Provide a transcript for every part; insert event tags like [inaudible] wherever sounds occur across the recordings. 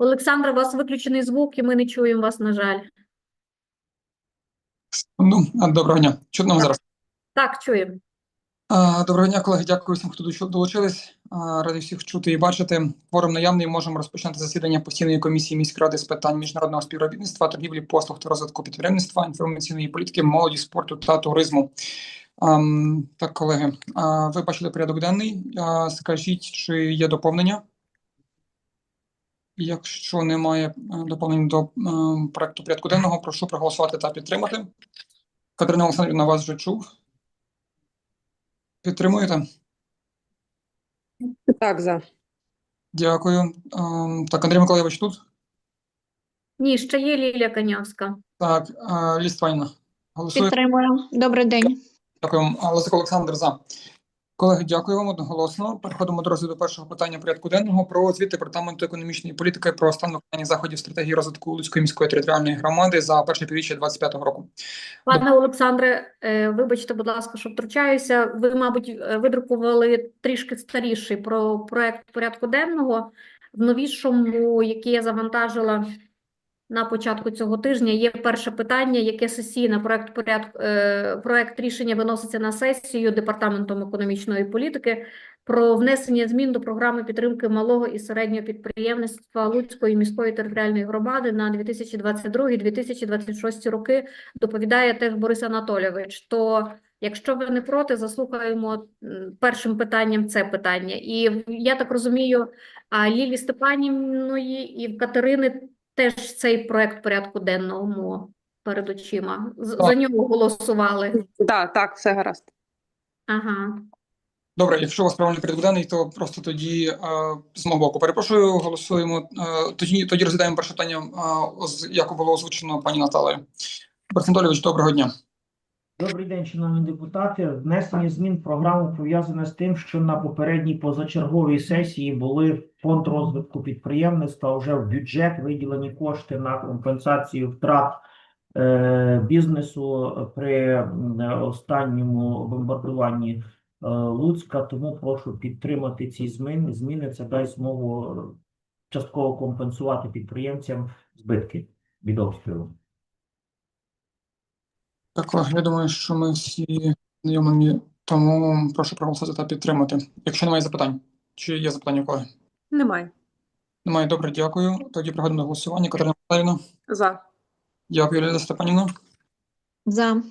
Олександра, у вас виключений звук, і ми не чуємо вас, на жаль. Ну, доброго дня. Чутно мене зараз. Так, чуємо. Доброго дня, колеги. Дякую всім, хто долучи- долучились. Радий всіх чути і бачити. Форум наявний. Можемо розпочинати засідання постійної комісії міськради з питань міжнародного співробітництва, торгівлі, послуг та розвитку підприємництва, інформаційної політики, молоді, спорту та туризму. Так, колеги, ви бачили порядок денний. Скажіть, чи є доповнення? Якщо немає е, доповнень до е, проекту порядку денного, прошу проголосувати та підтримати. Катерина Олександрівна, вас вже чув. Підтримуєте? Так, за. Дякую. Ем, Так, Андрій Миколайович тут? Ні, ще є Лілія Канявська. Так, е, Ліствайна. Голосує. Підтримую. Добрий день. Дякую. А, Лозик Олександр за. Колеги, дякую вам одноголосно. Переходимо до розгляду першого питання порядку денного про звіт департаменту економічної політики про стан виконання заходів стратегії розвитку Луцької міської територіальної громади за перше півріччя 2025 року. Пане Олександре, е, вибачте, будь ласка, що втручаюся. Ви, мабуть, е, видрукували трішки старіший про проект порядку денного. В новішому, який я завантажила на початку цього тижня, є перше питання, яке сесійне проект порядку е, проект рішення виноситься на сесію департаментом економічної політики про внесення змін до програми підтримки малого і середнього підприємництва Луцької міської територіальної громади на 2022-2026 роки доповідає теж Борис Анатолійович. То, якщо ви не проти, заслухаємо першим питанням це питання. І я так розумію, Лілі Степанівної і Катерини теж цей проект порядку денного перед очима. За Так. нього голосували. Так, так, все гаразд. Ага. Добре, якщо у вас правильний порядок денний, то просто тоді е, з мого боку перепрошую, голосуємо. Е, тоді, тоді розглядаємо перше питання, е, як було озвучено пані Наталею. Борис доброго дня. Добрий день, шановні депутати. Внесення змін в програму пов'язане з тим, що на попередній позачерговій сесії були фонд розвитку підприємництва вже в бюджет виділені кошти на компенсацію втрат е, бізнесу при останньому бомбардуванні е, Луцька. Тому прошу підтримати ці зміни. Зміни це дасть змогу е, частково компенсувати підприємцям збитки від обстрілу. Так, я думаю, що ми всі знайомі, тому прошу проголосувати та підтримати. Якщо немає запитань, чи є запитання у колеги? Немає. Немає, добре, дякую. Тоді приходимо до голосування. Катерина Миколаївна. За. Дякую, Лілія Степанівна. За.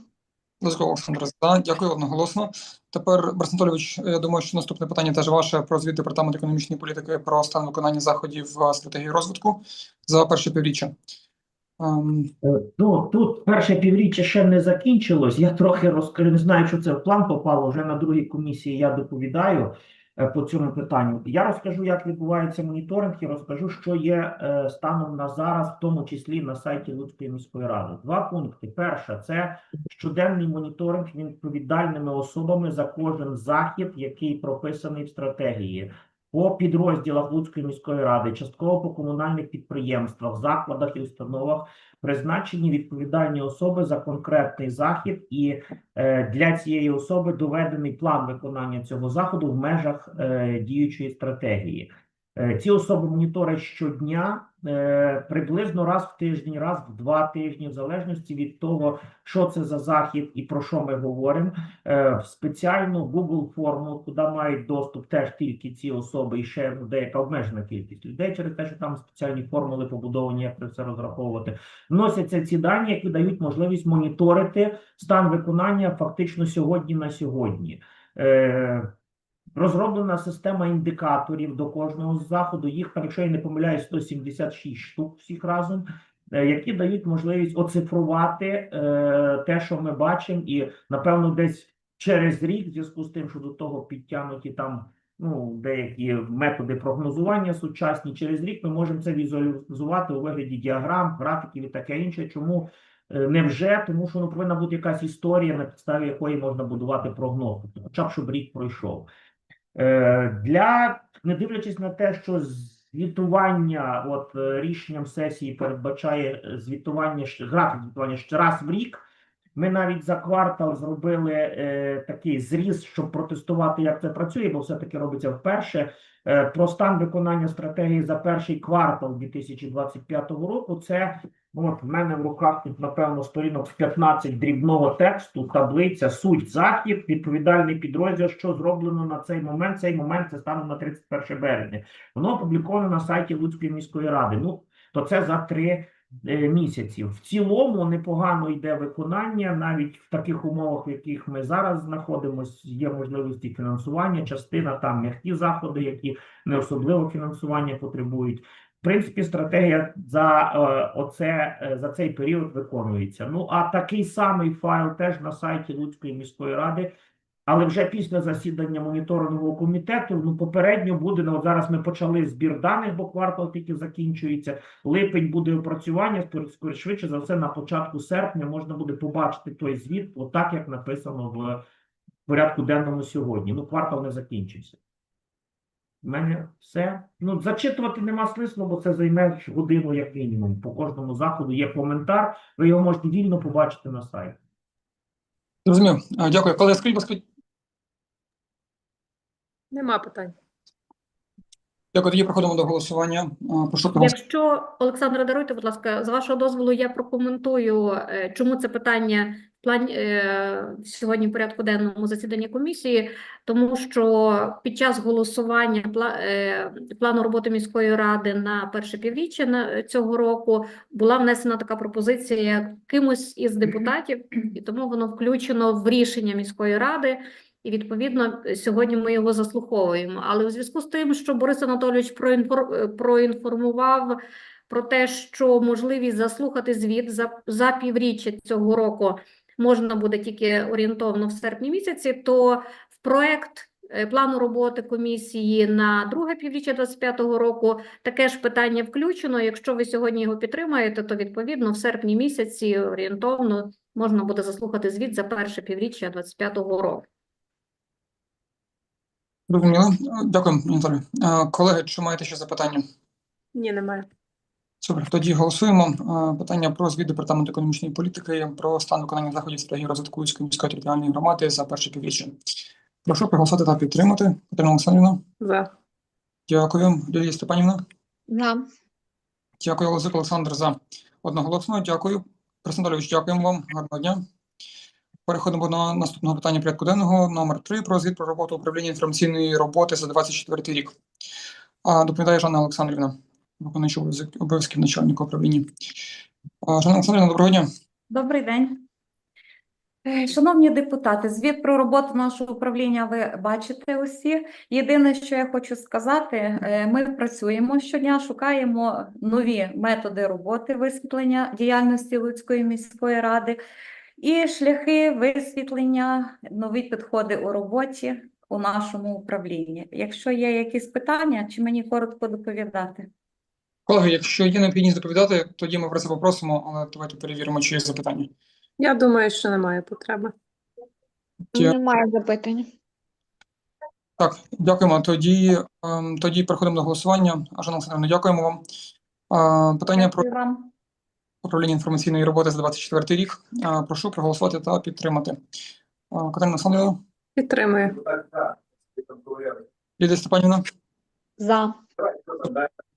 Лозко Олександр за. Дякую одноголосно. Тепер, Борис Анатолійович, я думаю, що наступне питання теж ваше про звіт департаменту економічної політики про стан виконання заходів стратегії розвитку за перше півріччя. Е, Ну, тут перше півріччя ще не закінчилось. Я трохи розкажу, не знаю, що це в план попало. Вже на другій комісії я доповідаю е, по цьому питанню. Я розкажу, як відбувається моніторинг, і розкажу, що є е, станом на зараз, в тому числі на сайті Луцької міської ради. Два пункти. Перше, це щоденний моніторинг відповідальними особами за кожен захід, який прописаний в стратегії. По підрозділах Луцької міської ради, частково по комунальних підприємствах, закладах і установах призначені відповідальні особи за конкретний захід, і е, для цієї особи доведений план виконання цього заходу в межах е, діючої стратегії. Е, ці особи моніторять щодня, е, приблизно раз в тиждень, раз в два тижні, в залежності від того, що це за захід і про що ми говоримо. Е, в спеціальну Google форму, куди мають доступ теж тільки ці особи, і ще деяка обмежена кількість людей через те, що там спеціальні формули побудовані, як це розраховувати вносяться ці дані, які дають можливість моніторити стан виконання фактично сьогодні на сьогодні. Розроблена система індикаторів до кожного з заходу. Їх якщо я не помиляюсь, 176 штук всіх разом, е, які дають можливість оцифрувати е, те, що ми бачимо, і напевно десь через рік, в зв'язку з тим, що до того підтягнуті там ну, деякі методи прогнозування сучасні. Через рік ми можемо це візуалізувати у вигляді діаграм, графіків і таке інше. Чому е, не вже? Тому що ну, повинна бути якась історія, на підставі якої можна будувати прогноз, хоча б щоб рік пройшов. Е, Для не дивлячись на те, що звітування, от е, рішенням сесії передбачає е, звітування графік звітування ще раз в рік. Ми навіть за квартал зробили е, такий зріз, щоб протестувати, як це працює, бо все-таки робиться вперше. Е, Про стан виконання стратегії за перший квартал 2025 року. Це ну, от в мене в руках тут, напевно, сторінок з 15 дрібного тексту, таблиця, суть, захід, відповідальний підрозділ, що зроблено на цей момент. Цей момент це станом на 31 березня. Воно опубліковано на сайті Луцької міської ради. Ну, то це за три е, місяці. В цілому непогано йде виконання, навіть в таких умовах, в яких ми зараз знаходимося, є можливості фінансування, частина там м'які заходи, які не особливо фінансування потребують. В принципі, стратегія за е, оце е, за цей період виконується. Ну а такий самий файл теж на сайті Луцької міської ради. Але вже після засідання моніторингового комітету, ну попередньо буде. Ну, от зараз ми почали збір даних, бо квартал тільки закінчується. Липень буде опрацювання, швидше за все, на початку серпня можна буде побачити той звіт, отак як написано в порядку денному сьогодні. Ну, квартал не закінчився. У мене все. Ну, зачитувати нема смислу, бо це займе годину як мінімум. По кожному заходу є коментар, ви його можете вільно побачити на сайті. Зрозумів. Е, Дякую. Колеги, скажіть, Нема питань. дякую. Тоді переходимо до голосування. Прошу. Якщо, Олександра, даруйте, будь ласка, з вашого дозволу я прокоментую, е, чому це питання в плані е, сьогодні в порядку денному засіданні комісії, тому що під час голосування е, плану роботи міської ради на перше півріччя на цього року була внесена така пропозиція кимось із депутатів, і тому воно включено в рішення міської ради. І відповідно сьогодні ми його заслуховуємо. Але у зв'язку з тим, що Борис Анатолійович е, проінформував про те, що можливість заслухати звіт за, за півріччя цього року можна буде тільки орієнтовно в серпні місяці, то в проект е, плану роботи комісії на друге півріччя 2025 року таке ж питання включено. Якщо ви сьогодні його підтримаєте, то відповідно в серпні місяці орієнтовно можна буде заслухати звіт за перше півріччя 2025 року. Зрозуміло. Е, Дякую, Анатолій. Е, Колеги, чи маєте ще запитання? Ні, немає. Супер, тоді голосуємо. Е, Питання про звіт департаменту економічної політики про стан виконання заходів стратегії розвитку Луцької міської територіальної громади за перше півріччя. Прошу проголосувати та підтримати. Катерина Олександрівна, За. дякую. Лілія Степанівна, За. дякую. Олександр за одноголосно. Дякую. Олександрович, дякуємо вам. Гарного дня. Переходимо до наступного питання порядку денного. Номер 3 про звіт про роботу управління інформаційної роботи за 24 рік. Доповідає Жанна Олександрівна, виконуючий обов'язок- обов'язків начальника управління. Жанна Олександрівна, доброго дня. Добрий день. Е, Шановні депутати, звіт про роботу нашого управління ви бачите усі. Єдине, що я хочу сказати, е, ми працюємо щодня, шукаємо нові методи роботи висвітлення діяльності Луцької міської ради і шляхи висвітлення, нові підходи у роботі у нашому управлінні. Якщо є якісь питання, чи мені коротко доповідати? Колеги, якщо є необхідність доповідати, тоді ми про це попросимо, але давайте перевіримо, чи є запитання. Я думаю, що немає потреби. Дя- Немає запитань. Так, дякуємо. Тоді, ем, тоді переходимо до голосування. Жанна Олександрівна, дякуємо вам. А, Питання про Дякую вам. Управління інформаційної роботи за 24 рік. Прошу проголосувати та підтримати. Катерина Олександрівна, Підтримую. Лідія Степанівна, За.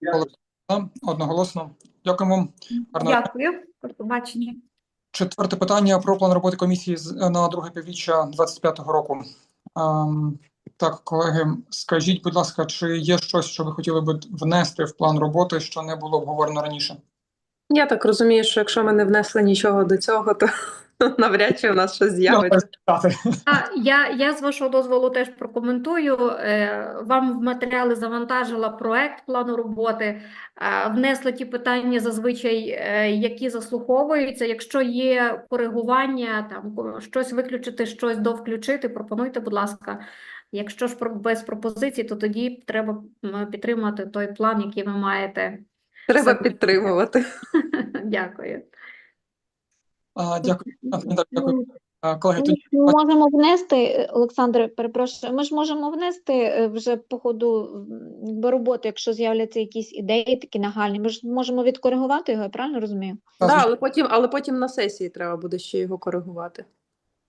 за. одноголосно. Дякуємо вам. Дякую. До побачення. Четверте питання про план роботи комісії з- на друге півріччя 25-го року. Ем, так, колеги, скажіть, будь ласка, чи є щось, що ви хотіли би внести в план роботи, що не було обговорено раніше? Я так розумію, що якщо ми не внесли нічого до цього, то [laughs] навряд чи у нас щось з'явиться. Я, я з вашого дозволу теж прокоментую. Е, Вам в матеріали завантажила проект плану роботи, е, внесла ті питання зазвичай, е, які заслуховуються. Якщо є коригування, там щось виключити, щось довключити, пропонуйте, будь ласка. Якщо ж про- без пропозицій, то тоді треба підтримати той план, який ви маєте. Треба підтримувати. [laughs] Дякую. А, дякую. Дякую. Колеги, тоді Ми можемо внести, Олександре, перепрошую, ми ж можемо внести е, вже по ходу роботи, якщо з'являться якісь ідеї такі нагальні. Ми ж можемо відкоригувати його, я правильно розумію? та, Да, але потім, але потім на сесії треба буде ще його коригувати.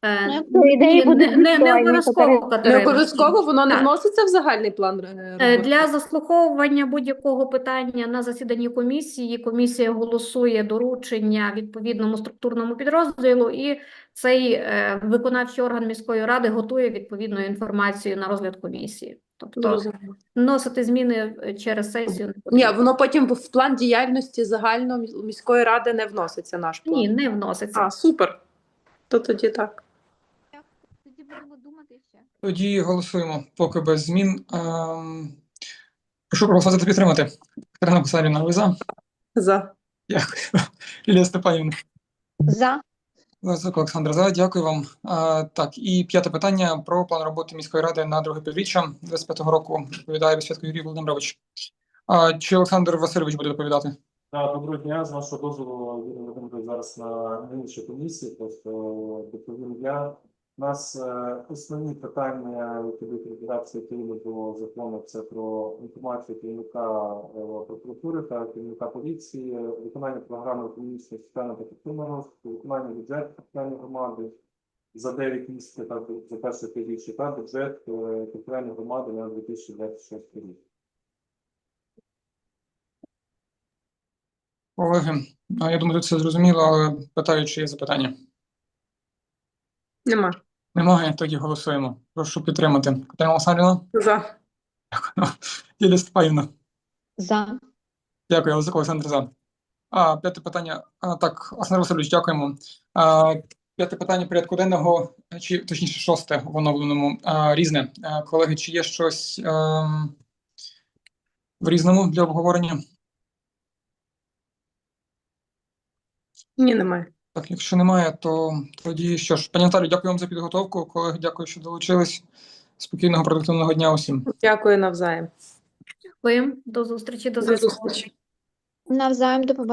Е, Ну, ідеї не, обов'язково, Не обов'язково воно не вноситься в загальний план е, Е, роботи? Для заслуховування будь-якого питання на засіданні комісії комісія голосує доручення відповідному структурному підрозділу, і цей виконавчий орган міської ради готує відповідну інформацію на розгляд комісії. Тобто вносити зміни через сесію не Ні, воно потім в план діяльності загально міської ради не вноситься наш план. Ні, не вноситься. А, супер. То тоді так. Тоді будемо думати ще. Тоді голосуємо поки без змін. Ем, прошу проголосувати та підтримати. Катерина Богданівна, ви за? За. Дякую. [laughs] Лілія Степанівна. За. Лазик Олександр, за, дякую вам. А, так, і п'яте питання про план роботи міської ради на друге півріччя 25-го року. Відповідає Безсвятко Юрій Володимирович. А, чи Олександр Васильович буде доповідати? Так, доброго дня. З вашого дозволу Юрій зараз на іншій комісії. Просто доповім я. У нас е, основні питання, які розглядатися відповідно до закону, це про інформацію керівника е, прокуратури та керівника поліції, виконання програми економічного соціального та ефективного розвитку, виконання бюджету територіальної громади за 9 місяців та за перше півріччя та бюджет е, територіальної громади на 2026 рік. Колеги, а, я думаю, все зрозуміло, але питаю, чи є запитання. Нема. Немає, тоді голосуємо. Прошу підтримати. Катерина Олександрівна? За. Дякую. Лілія Степанівна? За. Дякую, Олександр Олександр за. А, п'яте питання. А, так, Олександр Васильович, дякуємо. А, п'яте питання порядку денного, чи точніше шосте в оновленому, а, різне. А, колеги, чи є щось ем, в різному для обговорення? Ні, немає. Так, якщо немає, то тоді що ж, пані Наталю, дякую вам за підготовку. Колеги, дякую, що долучились. Спокійного, продуктивного дня усім. Дякую навзаєм. Дякую. До зустрічі, до До зв'язку. зустрічі. Навзаєм до побачення.